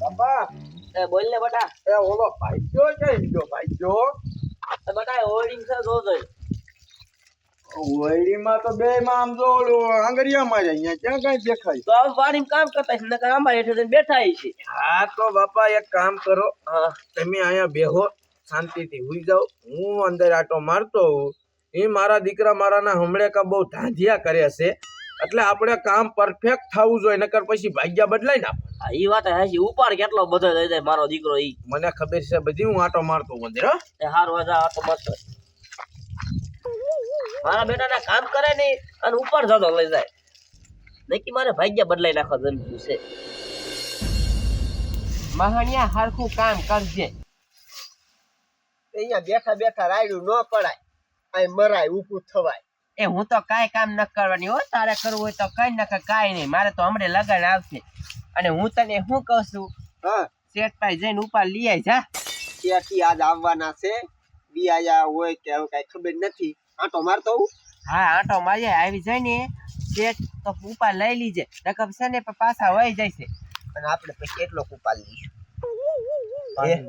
બાપા. એ બોલ ને બટા. એ ઓલો ભાઈજો છે બીજો ભાઈજો. એ બટા હોર્ડિંગ છે જો જોઈ. ઓયડીમાં તો બે માં આમ જો ઓલું આંગળીયામાં જ અહીંયા ક્યાં કઈ દેખાય? તો આ વાડીમાં કામ કરતા છે નકર જઈને બેઠા છે હા તો બાપા એક કામ કરો. તમે અહીંયા બેહો શાંતિથી હુઈ જાઓ. હું અંદર આટો મારતો હોઉં. એ મારા દીકરા મારાના હમણે કા બહુ ધાંધિયા કરે છે. એટલે આપણે કામ પરફેક્ટ થવું જોઈએ નકર પછી ભાગ્યા બદલાય ના. હા, એ વાત હે ઉપાડ કેટલો બધો થઈ જાય મારો દીકરો ઈ. મને ખબર છે બધી હું આટો મારતો અંદર હો. એ હારો વાજા આટો મારતો. મારા બેટાના કામ કરે નહીં અને ઉપર જતો લઈ જાય. નહીં મારે ભાગ્ય બદલાઈ નાખો જન્મ્યું છે. મહાણિયા હરખું કામ કરજે. અહીંયા બેઠા બેઠા રાયડું ન પડાય અહીં મરાય ઊભું થવાય. એ હું તો કાંઈ કામ ન કરવાની હો તારે કરવું હોય તો કઈ ન કાંઈ નહીં. મારે તો હમણાં લગન આવશે. અને હું તને શું કહું છું? હા. શેઠ જઈને ઉપર લઈ આય જા. ત્યાંથી આજ આવવાના છે? વિયાયા હોય કે હવે કાંઈ ખબર નથી. આંટો મારતો હું હા આંટો મારીએ આવી જાય ને શેઠ તો ઉપર લઈ લીજે. રકમ છે ને પાછા વહી જાય છે અને આપણે પછી કેટલો કુપાલ લઈશું.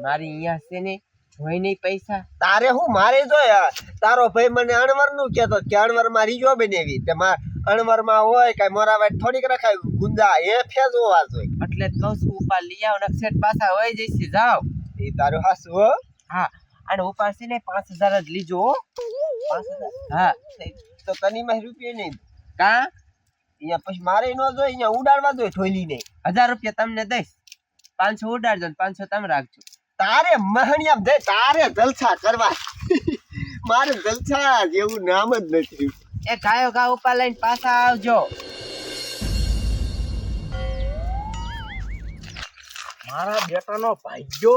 મારી અહીંયા છે ને જોઈ નહીં પૈસા. તારે હું મારે જોય તારો ભાઈ મને અણવરનું કેતો કે અણવરમાં રીજો બને તે માં અણવરમાં હોય કઈ મોરાવાટ થોડીક રખાય ગુંદા એ ફેજ હોવા જોઈએ એટલે તો શું છું ઉપર લઈ આવ નક્ષેટ પાછા હોય જઈશ જાવ એ તારું હાસુ હો. હા અને ઉપર છે ને પાંચ હજાર જ લીજો? હા. તો તની માં રૂપિયા નહીં. કા? અહીંયા પછી મારે ન જોઈએ અહીંયા ઉડાડવા જોઈએ થોલી નહીં હજાર રૂપિયા તમને દઈશ. પાંચસો ઉડાડજો ને પાંચસો તમે રાખજો. તારે મહણિયા દે તારે જલસા કરવા. મારે જલસા જેવું નામ જ નથી. એ ગાયો ગા ઉપર લઈને પાછા આવજો. મારા બેટાનો ભાઈજો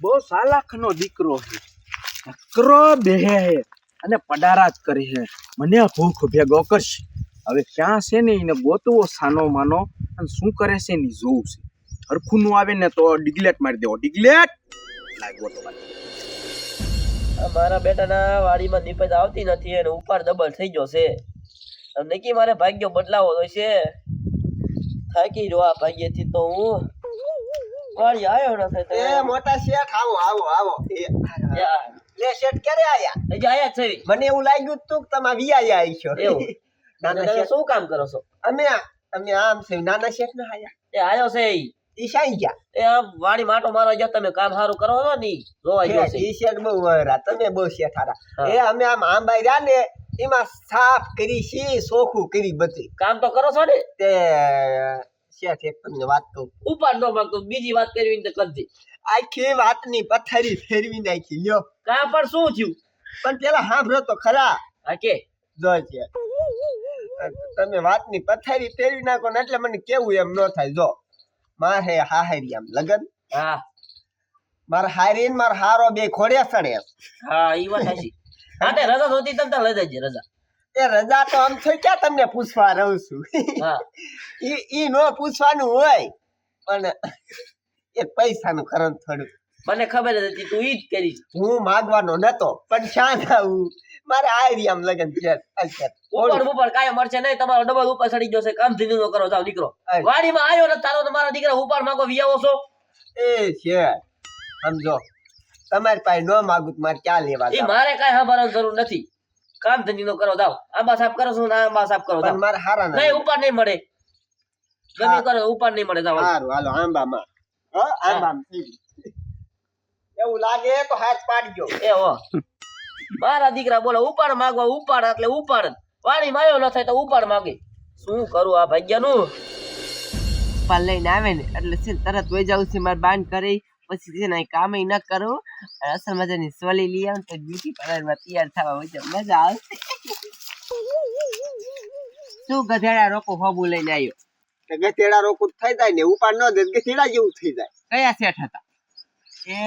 બહુ સાલાખનો દીકરો છે. નકરો બેહે હે અને પડારા જ કરી હે. મને ભૂખ ભેગો કરશે. હવે ક્યાં છે ને એને ગોતવો સાનો માનો અને શું કરે છે એની જોવું છે. હરખું નું આવે ને તો ડિગ્લેટ મારી દેવો. ડિગ્લેટ? લાગ્યો તો મારા બેટાના વાડીમાં દીપજ આવતી નથી અને ઉપાડ ડબલ થઈ ગયો છે. નક્કી મારે ભાગ્ય બદલાવો તો છે થાકી રહ્યો આ ભાગ્યથી તો હું. વાડી આવ્યો ન થાય એ મોટા શેઠ આવો આવો આવો. એ લે શેઠ ક્યારે આયા? હજી આયા છે. મને એવું લાગ્યું તું કે તમે આયા આવી છો એવું. નાના શું કામ કરો છો? અમે અમે આમ છે નાના શેઠ ના આયા. એ આયો છે ઈ. ઈ શાઈ ગયા. એ વાણી વાડી માટો મારો ગયો તમે કામ સારું કરો છો ને જોવા ગયો છે. ઈ શેઠ બહુ વરા તમે બહુ શેઠ હારા એ અમે આમ આંબાઈ રહ્યા ને એમાં સાફ કરી છે સોખું કરી બધી. કામ તો કરો છો ને? તે શેઠ એક તમને વાત કહું. ઉપર નો માંગતો બીજી વાત કરવી ને તો કરજે આખી વાતની પથારી ફેરવી નાખી લ્યો. કા પણ શું થયું? પણ પેલા સાંભળો તો ખરા. હા કે? જો છે. તમે વાતની પથારી ફેરવી નાખો ને એટલે મને કેવું એમ ન થાય જો. મારે હાહારી આમ લગન? હા. માર હારી ને માર હારો બે ખોડે સડે હા ઈ વાત સાચી. હા તે રજા જોતી તમ તાર લઈ જજે રજા. એ રજા તો આમ થઈ ક્યાં તમને પૂછવા રહું છું? હા. ઈ ઈ નો પૂછવાનું હોય પણ એ પૈસાનું કરણ થોડું. મને ખબર હતી તું ઈ જ કરીશ. હું માગવાનો નતો પણ શાન આવું. મારે હારી આમ લગન છે. ઉપર ઉપર કાંઈ મળશે નહીં. તમારો ડબલ ઉપર ચડી જશે કામ ધીનું નો કરો જાવ દીકરો. વાડીમાં આવ્યો ને તારો તો મારા દીકરા ઉપર માંગો વિયાવો છો. એ છે. સમજો. તમારી પાસે ન માગું મારે ક્યાં લેવા એ મારે કાંઈ સાંભળવાની જરૂર નથી. કામ ધંધી નો કરો જાવ આંબા સાફ કરો છો ના આંબા સાફ કરો જાવ મારે હારા નહીં ઉપર નહીં મળે. ગમે કરો ઉપર નહીં મળે જાવ સારું હાલો આંબામાં. હો આંબામાં. એવું લાગે તો હાથ પાડજો. એ હો. મારા દીકરા બોલો ઉપાડ માગવા ઉપાડ. એટલે ઉપાડ. પાણી માયો ન થાય તો ઉપાડ માગે. શું કરું આ ભાગ્યાનું પાલ લઈને આવે ને એટલે છે તરત વહી જાઉં છે મારે બાંધ કરી પછી છે ને કામ ન કરું. અને અસલ મજાની સોલી લઈ આવું તો બ્યુટી પાર્લરમાં તૈયાર થવા હોય મજા આવશે. શું ગધેડા રોકો હોબુ લઈને આવ્યો ગધેડા રોકો થઈ જાય ને ઉપાડ ન દે ગધેડા જેવું થઈ જાય. કયા શેઠ હતા? એ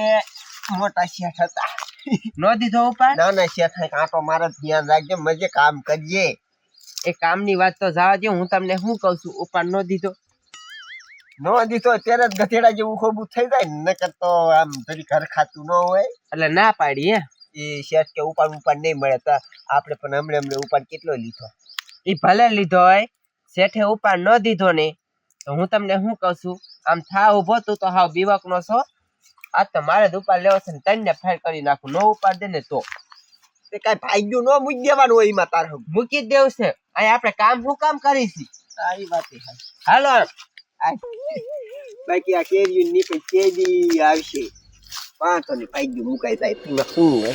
મોટા શેઠ હતા. નો દીધો ઉપર ના શેઠ કાંટો મારે ધ્યાન રાખજે મજે કામ કરીએ. એ કામની વાત તો જવા દે હું તમને શું કહું છું? ઉપર નો દીધો. નો દીધો ત્યારે જ ગધેડા જેવું ખોબું થઈ જાય ને નકર તો આમ જરી ઘર ખાતું ન હોય. એટલે ના પાડી હે? એ શેઠ કે ઉપાડ ઉપાડ નહીં મળે તો આપણે પણ હમણે હમણે ઉપાડ કેટલો લીધો? એ ભલે લીધો હોય શેઠે ઉપર ન દીધો ને તો હું તમને શું કહું છું? આમ થા ઊભો તું તો હાવ બીવક નો છો. આ તો મારે જ ઉપાડ લેવો છે ને તને ફેર કરી નાખું. નો ઉપાડ દે ને તો. તે કાંઈ ભાગ્યું નો મૂકી દેવાનું હોય એમાં તારે મૂકી જ દેવું છે. અહીં આપણે કામ શું કામ કરીશી સારી વાત હાલો. બાકી આ કેરીયું ની પણ કેરી આવશે. પાંચસો ભાઈ ભાગ્યું મુકાઈ જાય તેમાં શું હોય?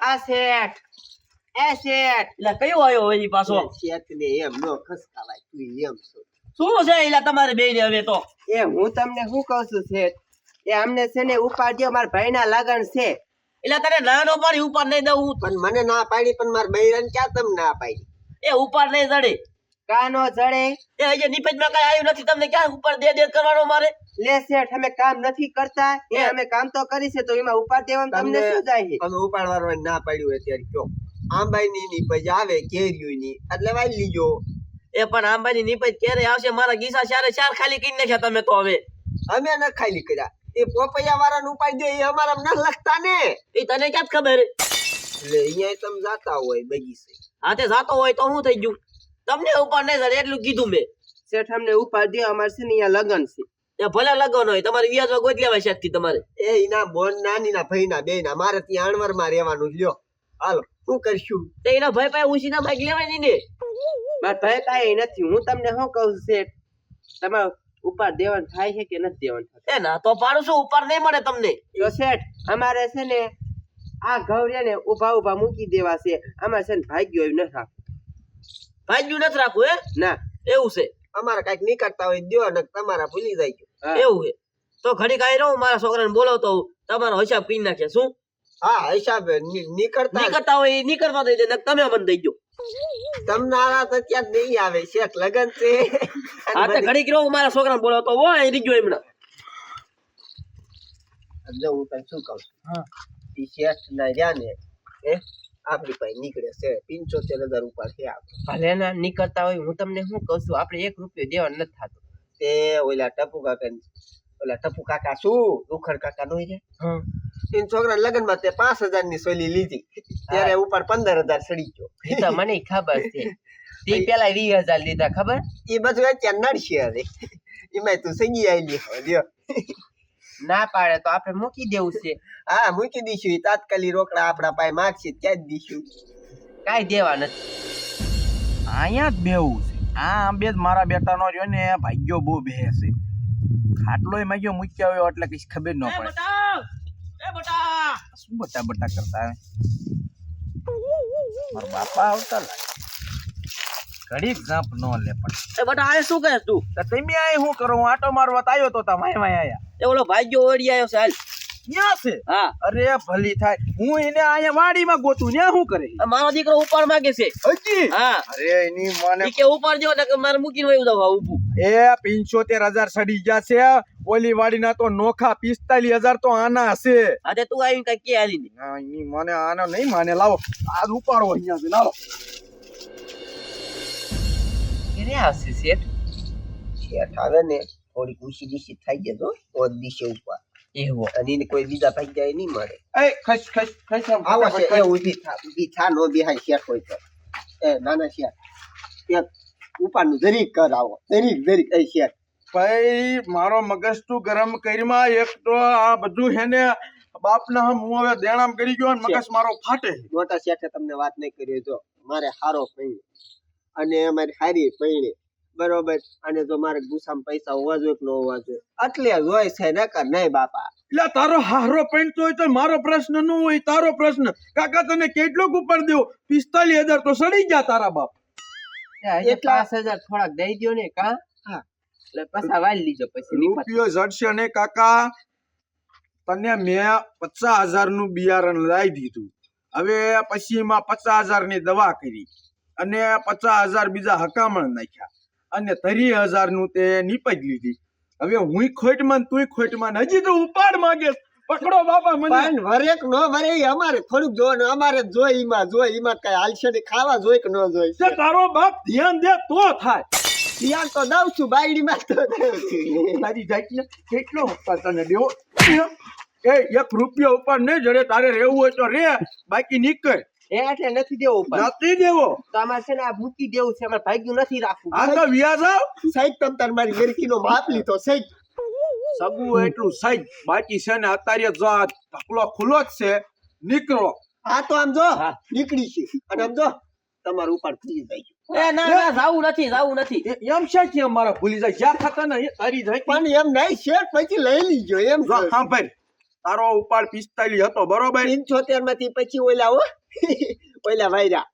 આ શેઠ એ શેઠ. એટલે કયો આવ્યો ઈ પાછો? શેઠ ને એમ ન ખસકાવાય તું એમ શું છે એટલે તમારે બે ને હવે તો? એ હું તમને શું કહું છું શેઠ? એ અમને છે ને ઉપાડ દો મારા ભાઈના લગન છે. એટલે તને નાનો પાડી ઉપર નહીં દઉં પણ મને ના પાડી પણ મારા બૈરાને ક્યાં તમને ના પાડી? એ ઉપર નહીં જડે. કાનો જડે? એ હજી નિપજમાં કઈ આવ્યું નથી તમને ક્યાં ઉપર દે દે કરવાનો મારે? લે શેઠ અમે કામ નથી કરતા. એ. અમે કામ તો કરી છે તો એમાં ઉપાડ દેવાનું તમને શું જાય છે? અમે ઉપાડવાનું ના પાડ્યું અત્યારે ત્યારે કયો? આંબાની નીપજ આવે કેરીયું એટલે વાઈ લીજો. એ પણ આંબાની નીપજ ક્યારે આવશે? મારા ગીસા ચારે ચાર ખાલી કરી નાખ્યા તમે તો હવે. અમે ન ખાલી કર્યા. એ પોપૈયા વાળાનો ઉપાય દે એ અમારા ન લખતા ને એ તને ક્યાં ખબર? એટલે અહીંયા તમે જાતા હોય બગીચે. હાથે જાતો હોય તો શું થઈ ગયું? તમને ઉપર નહીં સર એટલું કીધું મેં. શેઠ અમને ઉપાડ દે અમારે છે ને અહીંયા લગન છે. એ ભલે લગન હોય તમારે વ્યાજ ગોત લેવાય શક્તિ તમારે. એ એના બોન નાની ના ભાઈ ના બે ના મારે ત્યાં અણવરમાં રહેવાનું લ્યો હાલો. શું કરશું? તો એના ભાઈ પાસે ઉછીના ભાગ લેવાય ને મારા ભાઈ પાસે નથી હું તમને શું કહું છે શેઠ? તમારે ઉપાડ દેવાનું થાય છે કે નથી દેવાનું થાય ના તો પાડું છું ઉપર નહીં મળે તમને. જો શેઠ અમારે છે ને આ ગૌર્યા ને ઊભા ઊભા મૂકી દેવા છે. અમારે છે ને ભાગ્યો એવું નથી રાખવું. ભાગ્યું નથી રાખવું હે? ના. એવું છે. અમારે કંઈક નીકળતા હોય દ્યો ને તમારા ભૂલી જાય. એવું છે. તો ઘડી કાંઈ રહું મારા છોકરાને બોલાવતો તમારો હિસાબ પી નાખે. શું? હા હિસાબ ની- નીકળતા નીકળતા હોય નીકળવા દઈ દે તમે બંધ દઈ દો. તમનારા તો ત્યાં નહીં આવે શેઠ લગન છે. આ તો ઘડીક રહું મારા છોકરાને બોલાવતો હોય એ રીજો એમણે. જો હું તને શું કહું હા. ઈ શેઠ ના રહ્યા ને એ આપણી પાસે નીકળે છે. પિંચોતેર હજાર ઉપર છે આપણે ભલે ના નીકળતા હોય હું તમને શું કહું છું? આપણે એક રૂપિયો દેવાનું નથી થતું. તે ઓલા ટપુ કાકા ઓલા ટપુ કાકા શું? ઉખડ કાકા નો છે? એન છોકરા લગનમાં તે પાંચ હજારની સોલી લીધી. ત્યારે ઉપર પંદર હજાર સડી ગયો. એ તો મને ખબર છે. તે પેલા વીસ હજાર લીધા ખબર? એ બધું અત્યારે નડશે હવે. એમાં તું સગી આવી લ્યો. ના પાડે તો આપણે મૂકી દેવું છે. હા મૂકી દઈશું. તાત્કાલિક રોકડા આપણા પાસે માગશે ત્યાં જ દઈશું. કાઈ દેવા નથી. અહીંયા જ બેવું છે. આ આંબે જ મારા બેટાનો રહ્યો ને ભાગ્યો બહુ બે છે ખાટલોય માગ્યો મૂક્યા હોય એટલે કઈ ખબર ન પડે. એ બટા! શું બટા બટા કરતા મારા બાપા આવતા ઘડીક જાપ ન લે પણ. એ બટા આ શું કહે તું? તો તમે આય શું કરો? હું આટો મારવા આવ્યો તો તા માય માય આયા. એ ઓલો ભાગ્યો ઓડી આવ્યો છે હાલ. ક્યાં છે. હા. અરે ભલી થાય. હું એને અહીંયા વાડીમાં ગોતું ત્યાં શું કરે? મારો દીકરો ઉપાડ માંગે છે. હજી? હા. અરે એની મને કે ઉપાડ જો ને મારે મૂકીને વયું દવા ઊભું. એ પિંચોતેર હજાર સડી ગયા છે. ઓલી વાડીના તો નોખા પિસ્તાલીસ હજાર તો આના હશે અરે તું આવી કઈ કે હાલી દે ના, ઈ મને આનો નહીં માને. લાવો. આ ઉપાડો અહીંયા લાવો. ક્યારે આવશે શેઠ. શેઠ આવે ને થોડીક ખુશી દીશી થઈ જતો તો દિશે ઉપર એવો. અને કોઈ બીજા ભાઈ જાય નહીં મળે. એ ખસ ખસ ખસ આવો છે એ ઊભી થા ઊભી થા નો બેહાય શેઠ હોય તો. એ નાના શેઠ. એક ઉપાડનું જરીક કર આવો જરીક જરીક. એ શેઠ. ભાઈ મારો મગજ તું ગરમ કરીમાં એક તો આ બધું હેને બાપના હમ હું હવે દેણામ કરી ગયો અને મગજ મારો ફાટે મોટા શેઠે તમને વાત નહીં કરી જો તો મારે હારો પૈણે અને અમારી હારી પૈણે. બરોબર. અને જો મારે ગુસ્સામાં પૈસા હોવા જોઈએ કે ન હોવા જોઈએ? એટલે જ છે ને નકર નહીં બાપા? એટલે તારો હારો પેન્ટ હોય તો મારો પ્રશ્ન ન હોય તારો પ્રશ્ન. કાકા તને કેટલોક ઉપર દેવો? પિસ્તાલીસ હજાર તો સડી ગયા તારા બાપ. એટલા- પાંચ હજાર થોડાક દઈ દો ને કા? હા. એટલે પાછા વાળી લીજો પછી રૂપિયો જડશે ને કાકા? તને મેં પચાસ હજારનું બિયારણ લાવી દીધું. હવે પછી એમાં પચાસ હજારની દવા કરી. અને પચાસ હજાર બીજા હકામણ નાખ્યા. અને તરી હજારનું તે નીપજ લીધી. હવે હું ખોટમાં તું ખોટમાં હજી તો ઉપાડ માંગે. પકડો બાપા મને. પણ વરેક નો વરે અમારે થોડુંક જો ને અમારે જોઈ ઈમાં જોઈ ઈમાં કઈ હાલશે ને ખાવા જોઈ કે ન જોઈ તે તારો બાપ ધ્યાન દે તો થાય. ધ્યાન તો દઉં છું બાયડી માં તો. તારી જાતને કેટલો હપ્તા તને દેવો. એ એક રૂપિયો ઉપર નહીં જડે તારે રહેવું હોય તો રે. બાકી નીકળ. એટલે નથી દેવું નથી દેવો. તો અમારે છે ને આ મૂકી દેવું છે અમારે ભાગ્યું નથી રાખવું. આ તો વ્યાજ સાહેબ તમ તાર મારી ગરકીનો માપ લીધો સાહેબ. સગુ એટલું સાહેબ બાકી છે ને અત્યારે જો આ ઢકલો ખુલ્લો જ છે નીકળો. આ તો આમ જો હા. નીકળી છે. અને આમ જો તમારું ઉપર ખુલી જાય. એ ના ના જાવું નથી જાવું નથી. એમ છે કે અમારા ભૂલી જાય જ્યાં ખાતા ને એ તારી જાય. પણ એમ નહીં શેઠ પછી લઈ લીજો એમ જો હા ભાઈ. તારો ઉપાડ પિસ્તાલીસ હતો બરોબર? પંચોતેરમાંથી પછી ઓલા હો. ઓલા વાયરા.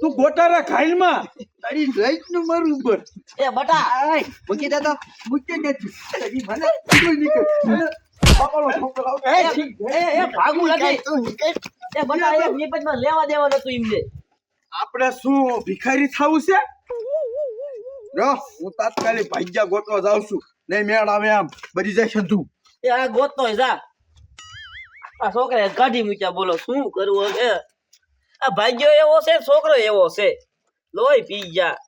તું ગોટારા ખાઈલમાં? તારી રાઈટનું મારું ઉપર. એ બટા. આય મૂકી દે તો. મૂકી દે તું. તારી મને કોઈ નીકળ. મને પકડો પકડો. એ એ એ ભાગું નથી તું નીકળ. એ બટા એક નિપજમાં લેવા દેવા નતું એમને આપણે શું ભિખારી થાવું છે? રો હું તાત્કાલિક ભાગ્યા ગોતવા જાઉં છું. નહીં મેળ આવે આમ. બધી જાય છે તું એ આ ગોતતો જા. આ છોકરાએ કાઢી મૂક્યા, બોલો, શું કરવું હવે આ ભાગ્યો એવો છે, છોકરો એવો છે. લોહી પી ગયા.